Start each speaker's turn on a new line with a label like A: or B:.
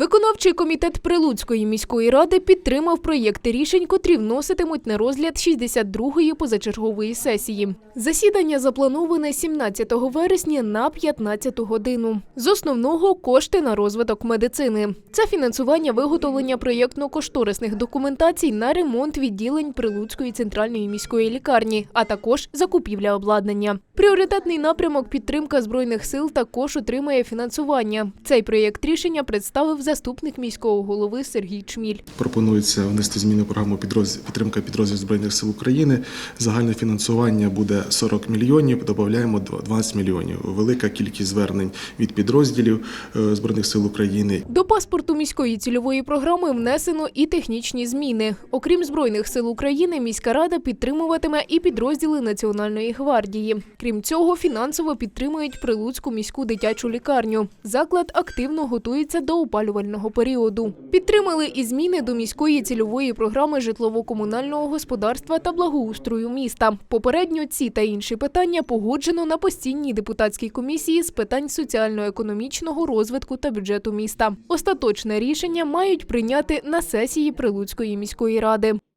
A: Виконавчий комітет Прилуцької міської ради підтримав проєкти рішень, котрі вноситимуть на розгляд 62-ї позачергової сесії. Засідання заплановане 17 вересня на 15 годину. З основного кошти на розвиток медицини. Це фінансування виготовлення проєктно-кошторисних документацій на ремонт відділень Прилуцької центральної міської лікарні, а також закупівля обладнання. Пріоритетний напрямок підтримка збройних сил також отримає фінансування. Цей проєкт рішення представив заступник міського голови Сергій Чміль.
B: Пропонується внести зміни в програму підтримка підрозділів збройних сил України. Загальне фінансування буде 40 мільйонів. Додаємо 20 мільйонів. Велика кількість звернень від підрозділів е, збройних сил України
A: До паспорту міської цільової програми внесено і технічні зміни. Окрім збройних сил України, міська рада підтримуватиме і підрозділи Національної гвардії. Крім цього, фінансово підтримують Прилуцьку міську дитячу лікарню. Заклад активно готується до опалювального періоду. Підтримали і зміни до міської цільової програми житлово-комунального господарства та благоустрою міста. Попередньо ці та інші питання погоджено на постійній депутатській комісії з питань соціально-економічного розвитку та бюджету міста. Остаточне рішення мають прийняти на сесії Прилуцької міської ради.